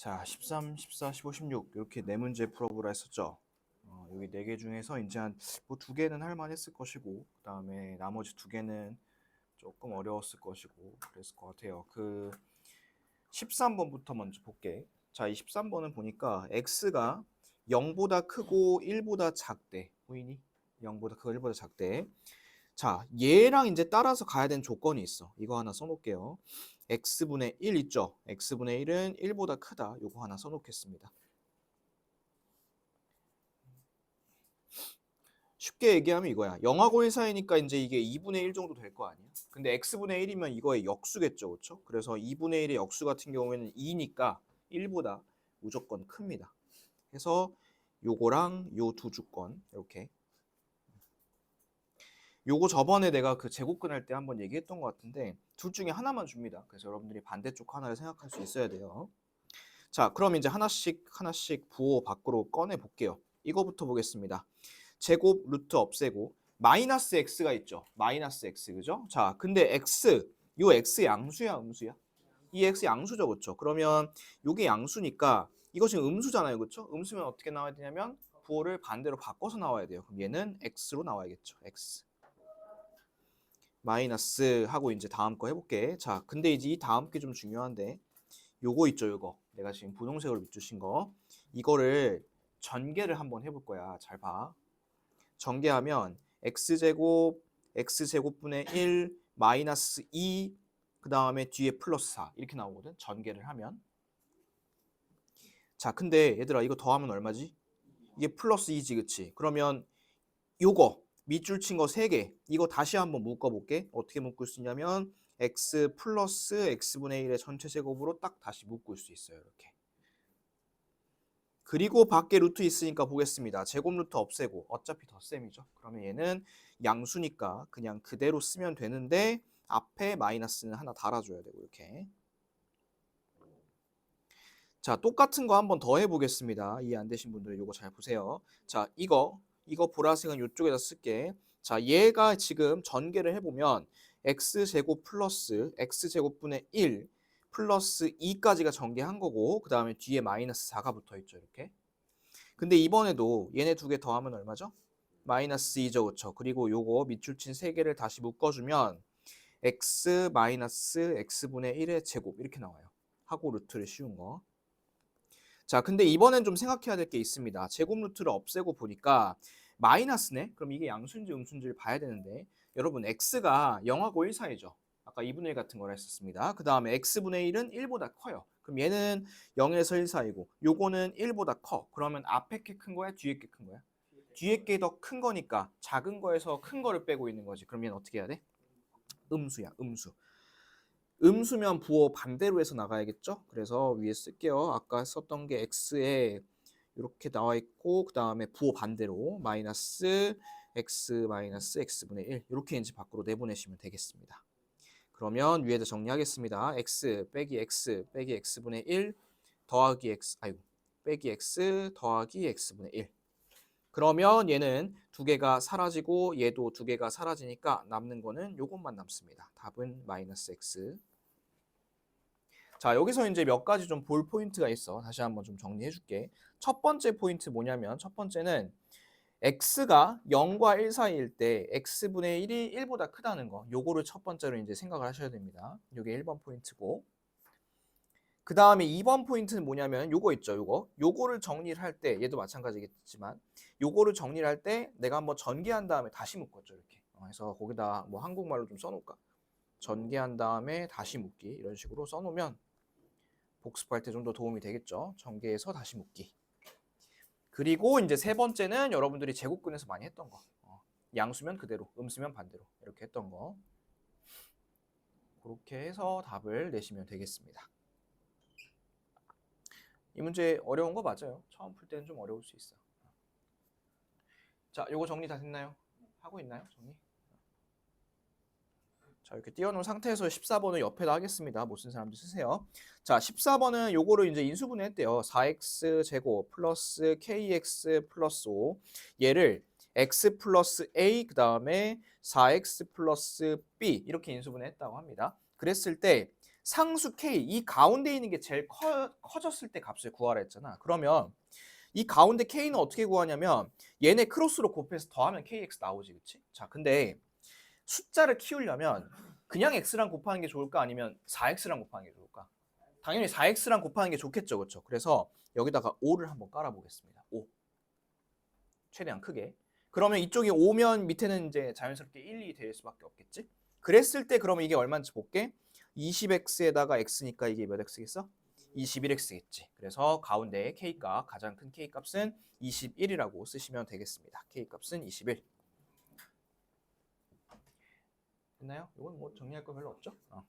자, 13, 14, 15, 16 이렇게 네 문제 풀어보라 했었죠. 어, 여기 네 개 중에서 이제 한뭐두 개는 할 만했을 것이고 그 다음에 나머지 두 개는 조금 어려웠을 것이고 그랬을 것 같아요. 그 13번부터 먼저 볼게. 자, 이 13번은 보니까 x가 0보다 크고 1보다 작대. 보이니? 0보다 크고 1보다 작대. 자, 얘랑 이제 따라서 가야 되는 조건이 있어. 이거 하나 써놓을게요. x분의 1 있죠? x분의 1은 1보다 크다. 요거 하나 써놓겠습니다. 쉽게 얘기하면 이거야. 0하고 1 사이니까 이제 이게 2분의 1 정도 될 거 아니야? 근데 x분의 1이면 이거의 역수겠죠. 그렇죠? 그래서 2분의 1의 역수 같은 경우에는 2니까 1보다 무조건 큽니다. 그래서 요거랑 요 두 주건 이렇게 요거 저번에 내가 그 제곱근 할 때 한번 얘기했던 것 같은데 둘 중에 하나만 줍니다. 그래서 여러분들이 반대쪽 하나를 생각할 수 있어야 돼요. 자, 그럼 이제 하나씩 하나씩 부호 밖으로 꺼내 볼게요. 이거부터 보겠습니다. 제곱 루트 없애고 마이너스 x가 있죠. 마이너스 x 그죠? 자, 근데 x 요 x 양수야, 음수야? 이 x 양수죠, 그렇죠? 그러면 요게 양수니까 이거 지금 음수잖아요, 그렇죠? 음수면 어떻게 나와야 되냐면 부호를 반대로 바꿔서 나와야 돼요. 그럼 얘는 x로 나와야겠죠. x. 마이너스 하고 이제 다음 거 해볼게. 자, 근데 이제 이 다음 게 좀 중요한데 요거 있죠, 요거. 내가 지금 분홍색으로 밑주신 거. 이거를 전개를 한번 해볼 거야. 잘 봐. 전개하면 x제곱, x제곱분의 1, 마이너스 2, 그 다음에 뒤에 플러스 4 이렇게 나오거든. 전개를 하면. 자, 근데 얘들아 이거 더하면 얼마지? 이게 플러스 2지, 그치? 그러면 요거 밑줄 친 거 3개. 이거 다시 한번 묶어볼게. 어떻게 묶을 수 있냐면 x 플러스 x분의 1의 전체 제곱으로 딱 다시 묶을 수 있어요 이렇게. 그리고 밖에 루트 있으니까 보겠습니다. 제곱 루트 없애고. 어차피 덧셈이죠. 그러면 얘는 양수니까 그냥 그대로 쓰면 되는데 앞에 마이너스는 하나 달아줘야 되고 이렇게. 자 똑같은 거 한번 더 해보겠습니다. 이해 안 되신 분들은 이거 잘 보세요. 자 이거 이거 보라색은 이쪽에다 쓸게. 자, 얘가 지금 전개를 해보면 x제곱 플러스 x제곱분의 1 플러스 2까지가 전개한 거고 그 다음에 뒤에 마이너스 4가 붙어 있죠 이렇게 근데 이번에도 얘네 두 개 더하면 얼마죠? 마이너스 2죠 그쵸 그리고 요거 밑줄 친 세 개를 다시 묶어주면 x 마이너스 x분의 1의 제곱 이렇게 나와요 하고 루트를 씌운 거 자, 근데 이번엔 좀 생각해야 될 게 있습니다. 제곱 루트를 없애고 보니까 마이너스네? 그럼 이게 양수인지 음수인지를 봐야 되는데 여러분 x가 0하고 1 사이죠. 아까 2분의 1 같은 걸 했었습니다. 그 다음에 x분의 1은 1보다 커요. 그럼 얘는 0에서 1 사이고 요거는 1보다 커. 그러면 앞에 게 큰 거야? 뒤에 게 큰 거야? 뒤에 게 더 큰 거니까 작은 거에서 큰 거를 빼고 있는 거지. 그럼 얘는 어떻게 해야 돼? 음수야, 음수. 음수면 부호 반대로 해서 나가야겠죠? 그래서 위에 쓸게요. 아까 썼던 게 x에 이렇게 나와 있고 그 다음에 부호 반대로 마이너스 x 마이너스 x분의 1 이렇게 이제 밖으로 내보내시면 되겠습니다. 그러면 위에다 정리하겠습니다. x 빼기 x 빼기 x분의 1 더하기 x 아이고 빼기 x 더하기 x분의 1 그러면 얘는 두 개가 사라지고 얘도 두 개가 사라지니까 남는 거는 요것만 남습니다. 답은 마이너스 x 자, 여기서 이제 몇 가지 좀 볼 포인트가 있어. 다시 한번 좀 정리해 줄게. 첫 번째 포인트 뭐냐면 첫 번째는 x가 0과 1 사이일 때 x분의 1이 1보다 크다는 거. 요거를 첫 번째로 이제 생각을 하셔야 됩니다. 요게 1번 포인트고. 그 다음에 2번 포인트는 뭐냐면 요거 있죠, 요거. 요거를 정리를 할 때, 얘도 마찬가지겠지만, 요거를 정리를 할 때 내가 한번 전개한 다음에 다시 묶었죠, 이렇게. 어, 그래서 거기다 뭐 한국말로 좀 써놓을까. 전개한 다음에 다시 묶기 이런 식으로 써놓으면 복습할 때 좀 더 도움이 되겠죠. 전개해서 다시 묶기. 그리고 이제 세 번째는 여러분들이 제곱근에서 많이 했던 거. 어, 양수면 그대로, 음수면 반대로 이렇게 했던 거. 그렇게 해서 답을 내시면 되겠습니다. 이 문제 어려운 거 맞아요. 처음 풀 때는 좀 어려울 수 있어. 자, 요거 정리 다 됐나요? 하고 있나요? 정리? 자, 이렇게 띄워놓은 상태에서 14번을 옆에다 하겠습니다. 못 쓴 사람들 쓰세요. 자, 14번은 요거를 이제 인수분해 했대요. 4x 제곱 플러스 kx 플러스 5. 얘를 x 플러스 a 그 다음에 4x 플러스 b 이렇게 인수분해 했다고 합니다. 그랬을 때 상수 k 이 가운데 있는 게 제일 커, 커졌을 때 값을 구하라 했잖아. 그러면 이 가운데 k는 어떻게 구하냐면 얘네 크로스로 곱해서 더하면 kx 나오지, 그치? 자, 근데 숫자를 키우려면 그냥 x랑 곱하는 게 좋을까 아니면 4x랑 곱하는 게 좋을까? 당연히 4x랑 곱하는 게 좋겠죠, 그렇죠? 그래서 여기다가 5를 한번 깔아 보겠습니다. 5. 최대한 크게. 그러면 이쪽이 5면 밑에는 이제 자연스럽게 1, 2 될 수밖에 없겠지? 그랬을 때 그러면 이게 얼마인지 볼게. 20x에다가 x니까 이게 몇 x겠어? 21x겠지. 그래서 가운데 k값, 가장 큰 k값은 21이라고 쓰시면 되겠습니다. k값은 21. 됐나요? 이건 뭐 정리할 거 별로 없죠? 어.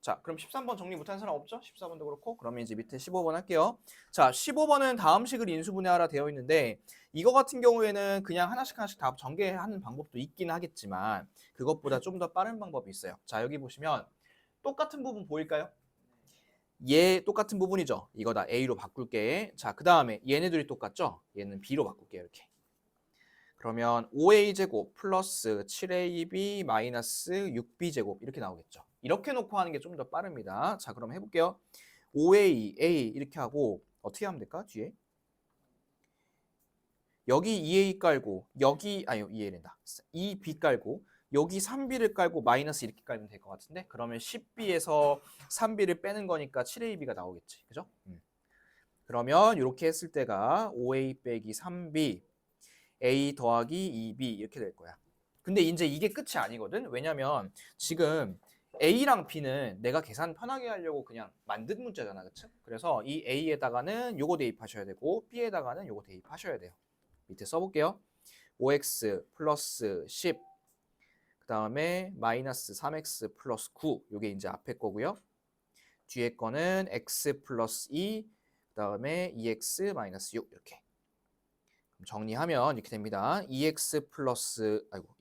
자, 그럼 13번 정리 못한 사람 없죠? 14번도 그렇고. 그러면 이제 밑에 15번 할게요. 자, 15번은 다음 식을 인수분해하라 되어 있는데 이거 같은 경우에는 그냥 하나씩 하나씩 다 전개하는 방법도 있긴 하겠지만 그것보다 좀 더 빠른 방법이 있어요. 자, 여기 보시면 똑같은 부분 보일까요? 얘 똑같은 부분이죠. 이거 다 A로 바꿀게. 자, 그 다음에 얘네들이 똑같죠? 얘는 B로 바꿀게요. 이렇게. 그러면 5A 제곱 플러스 7AB 마이너스 6B 제곱 이렇게 나오겠죠. 이렇게 놓고 하는 게 좀 더 빠릅니다. 자, 그럼 해볼게요. 5A, A 이렇게 하고 어떻게 하면 될까? 뒤에 여기 2A 깔고 여기 아니 2A 된다. 2B 깔고 여기 3B를 깔고 마이너스 이렇게 깔면 될 것 같은데 그러면 10B에서 3B를 빼는 거니까 7AB가 나오겠지. 그죠? 음. 그러면 이렇게 했을 때가 5A 빼기 3B A 더하기 2B 이렇게 될 거야. 근데 이제 이게 끝이 아니거든. 왜냐면 지금 A랑 B는 내가 계산 편하게 하려고 그냥 만든 문자잖아. 그쵸? 그래서 이 A에다가는 요거 대입하셔야 되고 B에다가는 요거 대입하셔야 돼요. 밑에 써볼게요. 5x 플러스 10 그 다음에 마이너스 3x 플러스 9 요게 이제 앞에 거고요. 뒤에 거는 x 플러스 2 그 다음에 2x 마이너스 6 이렇게 정리하면 이렇게 됩니다. 2x 플러스 아이고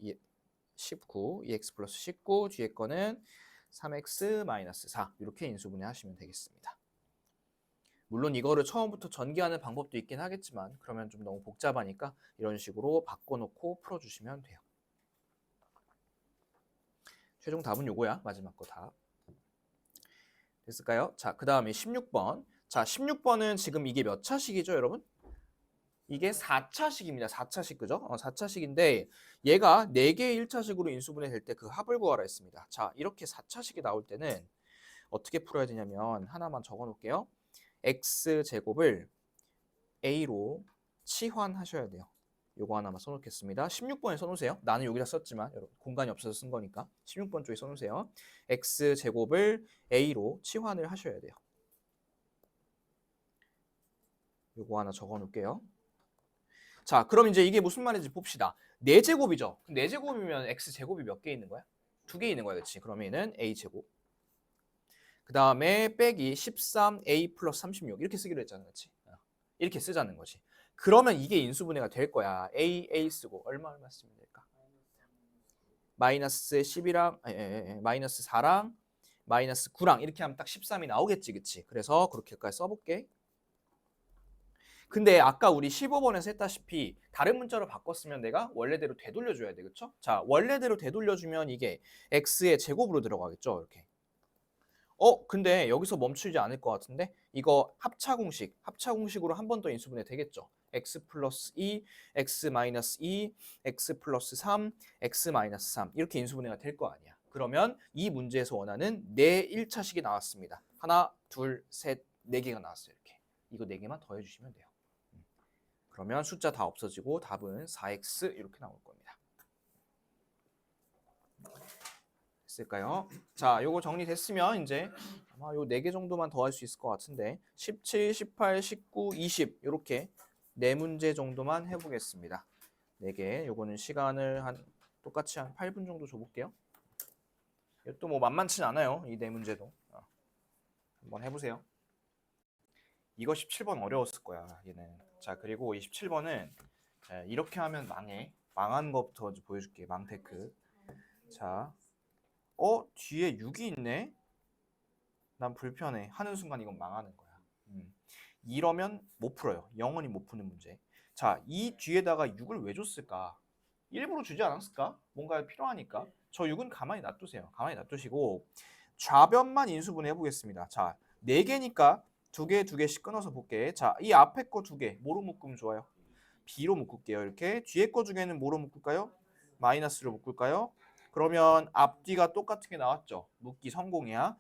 19, 2x 플러스 19 뒤에 거는 3x 마이너스 4 이렇게 인수분해 하시면 되겠습니다. 물론 이거를 처음부터 전개하는 방법도 있긴 하겠지만 그러면 좀 너무 복잡하니까 이런 식으로 바꿔놓고 풀어주시면 돼요. 최종 답은 요거야. 마지막 거 답. 됐을까요? 자, 그 다음에 16번. 자, 16번은 지금 이게 몇 차식이죠, 여러분? 이게 4차식입니다. 4차식, 그죠? 어, 4차식인데 얘가 4개의 1차식으로 인수분해 될 때 그 합을 구하라 했습니다. 자, 이렇게 4차식이 나올 때는 어떻게 풀어야 되냐면 하나만 적어 놓을게요. x제곱을 a로 치환하셔야 돼요. 요거 하나만 써놓겠습니다. 16번에 써놓으세요. 나는 여기다 썼지만 여러분 공간이 없어서 쓴 거니까 16번 쪽에 써놓으세요. x제곱을 a로 치환을 하셔야 돼요. 요거 하나 적어 놓을게요. 자, 그럼 이제 이게 무슨 말인지 봅시다. 4제곱이죠. 4제곱이면 x제곱이 몇 개 있는 거야? 두 개 있는 거야, 그렇지? 그러면 얘는 a제곱. 그 다음에 빼기 13a 플러스 36 이렇게 쓰기로 했잖아, 그렇지? 이렇게 쓰자는 거지. 그러면 이게 인수분해가 될 거야. a, a 쓰고 얼마 얼마 쓰면 될까? 마이너스 10이랑 에, 에, 에, 마이너스 4랑 마이너스 9랑 이렇게 하면 딱 13이 나오겠지, 그치? 그래서 그렇게까지 써볼게. 근데 아까 우리 15번에서 했다시피 다른 문자로 바꿨으면 내가 원래대로 되돌려줘야 돼, 그쵸? 자, 원래대로 되돌려주면 이게 x의 제곱으로 들어가겠죠, 이렇게. 어, 근데 여기서 멈추지 않을 것 같은데 이거 합차 공식, 합차 공식으로 한 번 더 인수분해 되겠죠? x 플러스 2, x 마이너스 2, x 플러스 3, x 마이너스 3 이렇게 인수분해가 될 거 아니야. 그러면 이 문제에서 원하는 네 1차식이 나왔습니다. 하나, 둘, 셋, 네 개가 나왔어요. 이렇게. 이거 네 개만 더해 주시면 돼요. 음. 그러면 숫자 다 없어지고 답은 4x 이렇게 나올 겁니다. 됐을까요? 자, 요거 정리됐으면 이제 아마 요 네 개 정도만 더 할 수 있을 것 같은데 17, 18, 19, 20 이렇게 네 문제 정도만 해보겠습니다. 네 개. 요거는 시간을 한 똑같이 한 8분 정도 줘볼게요. 이것도 뭐 만만치 않아요. 이 네 문제도. 어. 한번 해보세요. 이거 17번 어려웠을 거야. 얘는. 자 그리고 27번은 이렇게 하면 망해. 망한 것부터 보여줄게. 망테크. 자, 어 뒤에 6이 있네. 난 불편해. 하는 순간 이건 망하는 거야. 음. 이러면 못 풀어요. 영원히 못 푸는 문제. 자, 이 뒤에다가 6을 왜 줬을까? 일부러 주지 않았을까? 뭔가 필요하니까. 저 6은 가만히 놔두세요. 가만히 놔두시고 좌변만 인수분해 해보겠습니다. 자, 4개니까 두 개, 두 개씩 끊어서 볼게. 자, 이 앞에 거 두 개, 뭐로 묶으면 좋아요? B로 묶을게요. 이렇게. 뒤에 거 중에는 뭐로 묶을까요? 마이너스로 묶을까요? 그러면 앞뒤가 똑같은 게 나왔죠. 묶기 성공이야.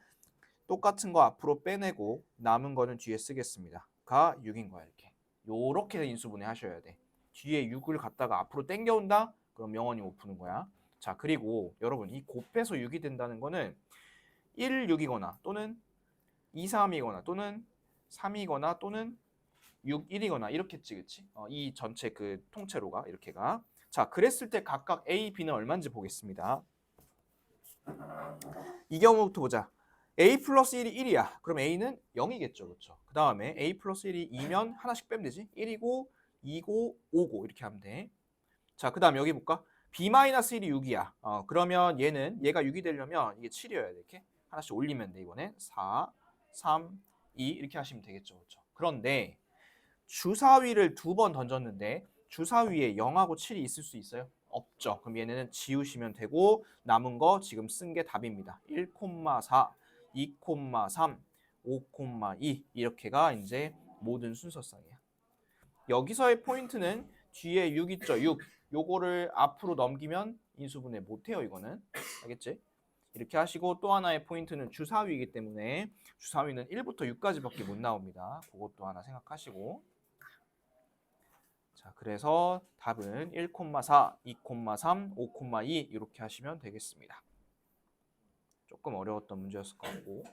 똑같은 거 앞으로 빼내고 남은 거는 뒤에 쓰겠습니다. 가 6인 거야, 이렇게. 요렇게 인수분해 하셔야 돼. 뒤에 6을 갖다가 앞으로 땡겨온다? 그럼 영원히 못 푸는 거야. 자, 그리고 여러분 이 곱해서 6이 된다는 거는 1, 6이거나 또는 2, 3이거나 또는 3이거나 또는 6, 1이거나 이렇겠지, 그치? 어, 이 전체 그 통째로가 이렇게가. 자, 그랬을 때 각각 A, B는 얼마인지 보겠습니다. 이 경우부터 보자. A 플러스 1이 1이야. 그럼 A는 0이겠죠, 그렇죠? 그 다음에 A 플러스 1이 2면 하나씩 빼면 되지. 1이고, 2고, 5고 이렇게 하면 돼. 자, 그 다음 여기 볼까? B 마이너스 1이 6이야. 어, 그러면 얘는 얘가 6이 되려면 이게 7이어야 돼. 이렇게 하나씩 올리면 돼 이번에 4, 3, 2 이렇게 하시면 되겠죠, 그렇죠? 그런데 주사위를 두 번 던졌는데 주사위에 0하고 7이 있을 수 있어요? 없죠. 그럼 얘네는 지우시면 되고 남은 거 지금 쓴 게 답입니다. 1,4, 2,3, 5,2 이렇게가 이제 모든 순서상이야. 여기서의 포인트는 뒤에 6 있죠. 6. 요거를 앞으로 넘기면 인수분해 못 해요. 이거는. 알겠지? 이렇게 하시고 또 하나의 포인트는 주사위이기 때문에 주사위는 1부터 6까지밖에 못 나옵니다. 그것도 하나 생각하시고 자 그래서 답은 1,4, 2,3, 5,2 이렇게 하시면 되겠습니다. 조금 어려웠던 문제였을 것 같고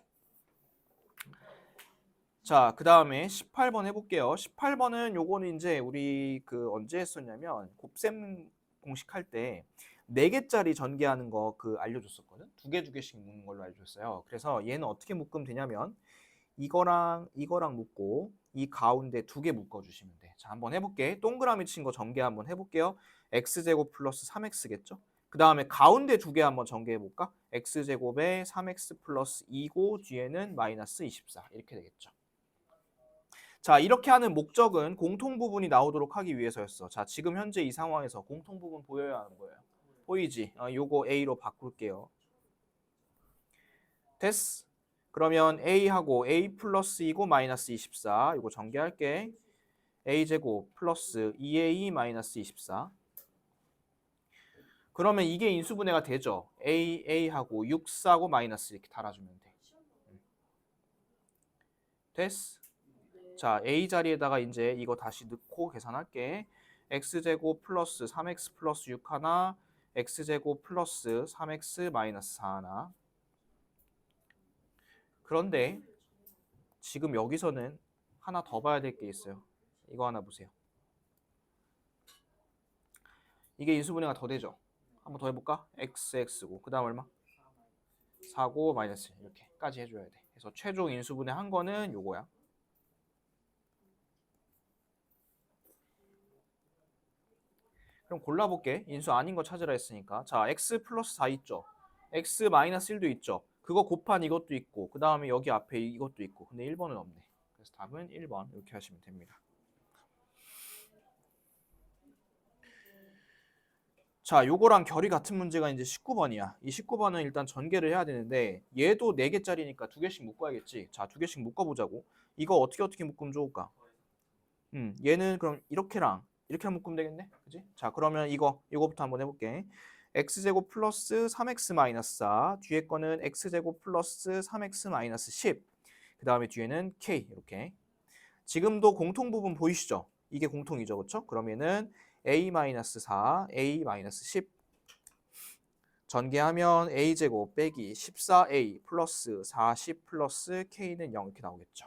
자, 그 다음에 18번 해볼게요. 18번은 요거는 이제 우리 그 언제 했었냐면 곱셈 공식 할 때 4개짜리 전개하는 거 그 알려줬었거든. 두 개 두 개씩 묶는 걸로 알려줬어요. 그래서 얘는 어떻게 묶으면 되냐면 이거랑 이거랑 묶고 이 가운데 두 개 묶어 주시면 돼. 자, 한번 해 볼게. 동그라미 친 거 전개 한번 해 볼게요. x제곱 플러스 3x겠죠? 그 다음에 가운데 두 개 한번 전개해 볼까? x제곱에 3x 플러스 2고 뒤에는 마이너스 24 이렇게 되겠죠. 자, 이렇게 하는 목적은 공통 부분이 나오도록 하기 위해서였어. 자, 지금 현재 이 상황에서 공통 부분 보여야 하는 거예요. 보이지? 어, 요거 A로 바꿀게요. 됐어. 그러면 A하고 A 플러스 2고 마이너스 24. 요거 전개할게. A제곱 플러스 2A 마이너스 24. 그러면 이게 인수분해가 되죠. A, A하고 6, 4고 마이너스 이렇게 달아주면 돼. 음. 됐어. 자, A 자리에다가 이제 이거 다시 넣고 계산할게. x제곱 플러스 3x 플러스 6 하나, x제곱 플러스 3x 마이너스 4 하나. 그런데 지금 여기서는 하나 더 봐야 될 게 있어요. 이거 하나 보세요. 이게 인수분해가 더 되죠. 한번 더 해볼까? xx고 그 다음 얼마? 4고 마이너스 이렇게까지 해줘야 돼. 그래서 최종 인수분해 한 거는 요거야. 그럼 골라볼게. 인수 아닌 거 찾으라 했으니까. 자, x 플러스 4 있죠. x 마이너스 1도 있죠. 그거 곱한 이것도 있고 그 다음에 여기 앞에 이것도 있고 근데 1번은 없네. 그래서 답은 1번 이렇게 하시면 됩니다. 자, 요거랑 결이 같은 문제가 이제 19번이야. 이 19번은 일단 전개를 해야 되는데 얘도 4개짜리니까 두 개씩 묶어야겠지. 자, 두 개씩 묶어 보자고. 이거 어떻게 어떻게 묶으면 좋을까? 음, 얘는 그럼 이렇게랑 이렇게 묶으면 되겠네. 그지? 자, 그러면 이거 이거부터 한번 해볼게. x제곱 플러스 3x 마이너스 4 뒤에 거는 x제곱 플러스 3x 마이너스 10 그 다음에 뒤에는 k 이렇게 지금도 공통 부분 보이시죠? 이게 공통이죠, 그렇죠? 그러면은 a 마이너스 4 a 마이너스 10 전개하면 a제곱 빼기 14a 플러스 40 플러스 k는 0 이렇게 나오겠죠.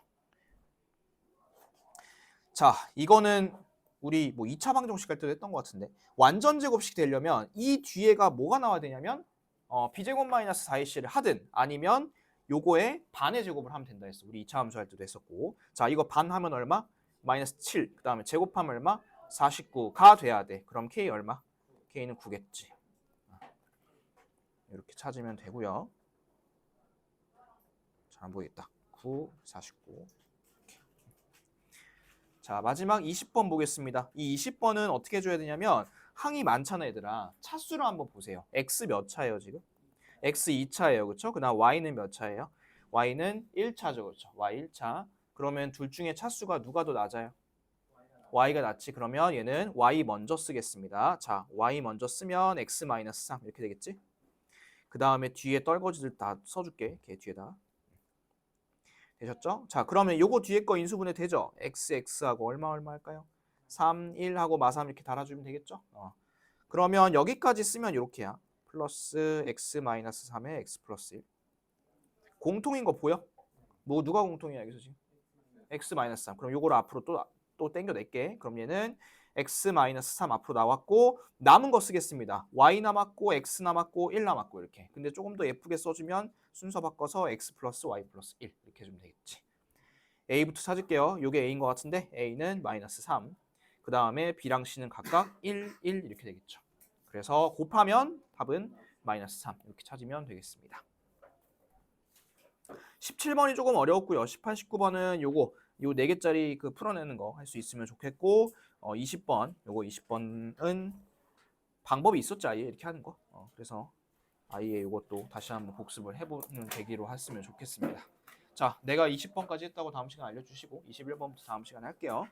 자, 이거는 우리 뭐 2차 방정식 할 때도 했던 것 같은데 완전 제곱식 되려면 이 뒤에가 뭐가 나와야 되냐면 어, b제곱 마이너스 4ac를 하든 아니면 요거에 반의 제곱을 하면 된다 했어. 우리 2차 함수 할 때도 했었고 자 이거 반 하면 얼마? 마이너스 7. 그 다음에 제곱하면 얼마? 49가 돼야 돼. 그럼 k 얼마? k는 9겠지. 이렇게 찾으면 되고요. 잘 안 보이겠다. 9, 49. 자, 마지막 20번 보겠습니다. 이 20번은 어떻게 해줘야 되냐면 항이 많잖아, 얘들아. 차수를 한번 보세요. x 몇 차예요, 지금? x 2차예요. 그렇죠? 그다음 y는 몇 차예요? y는 1차죠. 그렇죠? y 1차. 그러면 둘 중에 차수가 누가 더 낮아요? y가 낫지. 그러면 얘는 y 먼저 쓰겠습니다. 자, y 먼저 쓰면 x 3 이렇게 되겠지? 그 다음에 뒤에 떨거지들 다 써줄게. 걔 뒤에다. 되셨죠? 자, 그러면 요거 뒤에 거 인수분해 되죠? x, x하고 얼마 얼마 할까요? 3, 1하고 마3 이렇게 달아주면 되겠죠? 어. 그러면 여기까지 쓰면 이렇게야. 플러스 x 마이너스 3에 x 플러스 1. 공통인 거 보여? 뭐 누가 공통이야 여기서 지금? x 마이너스 3. 그럼 요거를 앞으로 또, 또 땡겨낼게. 그럼 얘는 x 마이너스 3 앞으로 나왔고 남은 거 쓰겠습니다. y 남았고 x 남았고 1 남았고 이렇게. 근데 조금 더 예쁘게 써주면 순서 바꿔서 x 플러스 y 플러스 1 이렇게 해주면 되겠지. a부터 찾을게요. 요게 a인 것 같은데 a는 마이너스 3. 그 다음에 b랑 c는 각각 1, 1 이렇게 되겠죠. 그래서 곱하면 답은 마이너스 3 이렇게 찾으면 되겠습니다. 17번이 조금 어려웠고요. 18, 19번은 요거 요네 개짜리 그 풀어내는 거 할 수 있으면 좋겠고 어 20번 요거 20번은 방법이 있었지 아예 이렇게 하는 거. 어, 그래서 아예 요것도 다시 한번 복습을 해보는 계기로 했으면 좋겠습니다. 자, 내가 20번까지 했다고 다음 시간 알려주시고 21번부터 다음 시간에 할게요.